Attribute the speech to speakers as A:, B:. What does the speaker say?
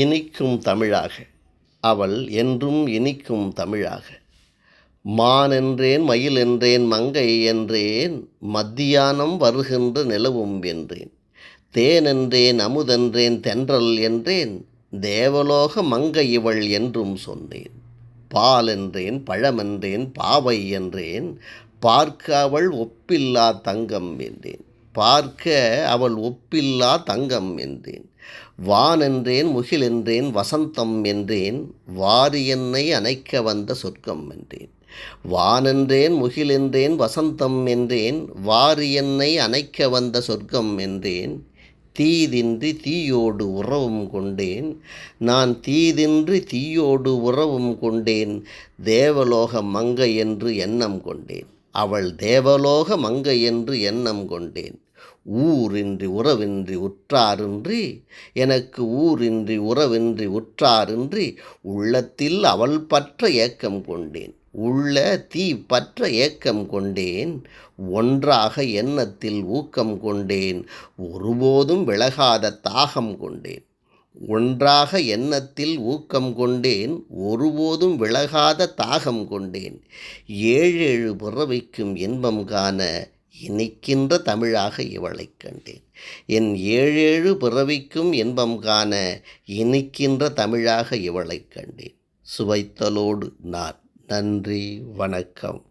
A: இனிக்கும் தமிழாக. அவள் என்றும் இனிக்கும் தமிழாக. மான் என்றேன் மயில் என்றேன் மங்கை என்றேன் மத்தியானம் வருகின்ற நிலவும் என்றேன். தேன் என்றேன் அமுதென்றேன் தென்றல் என்றேன் தேவலோக மங்கை இவள் என்றும் சொன்னேன். பால் என்றேன் பழமென்றேன் பாவை என்றேன் பார்க்க அவள் ஒப்பில்லா தங்கம் என்றேன். பார்க்க அவள் ஒப்பில்லா தங்கம் என்றேன். வான் என்றேன் முகில் என்றேன் வசந்தம் என்றேன் வாரி என்னை அணைக்க வந்த சொர்க்கம் என்றேன். வானென்றேன் முகில் என்றேன் வசந்தம் என்றேன் வாரி என்னை அணைக்க வந்த சொர்க்கம் என்றேன். தீதின்றி தீயோடு உறவும் கொண்டேன். நான் தீதின்றி தீயோடு உறவும் கொண்டேன். தேவலோக மங்கை என்று எண்ணம் கொண்டேன். அவள் தேவலோக மங்கை என்று எண்ணம் கொண்டேன். ஊரின்றி உறவின்றி உற்றாரின்றி எனக்கு ஊரின்றி உறவின்றி உற்றாரின்றி உள்ளத்தில் அவள் பற்ற ஏக்கம் கொண்டேன். உள்ள தீ பற்ற ஏக்கம் கொண்டேன். ஒன்றாக எண்ணத்தில் ஊக்கம் கொண்டேன். ஒருபோதும் விலகாத தாகம் கொண்டேன். ஒன்றாக எண்ணத்தில் ஊக்கம் கொண்டேன். ஒருபோதும் விலகாத தாகம் கொண்டேன். ஏழேழு பிறவிக்கும் இன்பம் காண இனிக்கின்ற தமிழாக இவளைக் கண்டேன். என் ஏழேழு பிறவிக்கும் இன்பம் காண இனிக்கின்ற தமிழாக இவளைக் கண்டேன். சுவைத்தலோடு நான். நன்றி. வணக்கம்.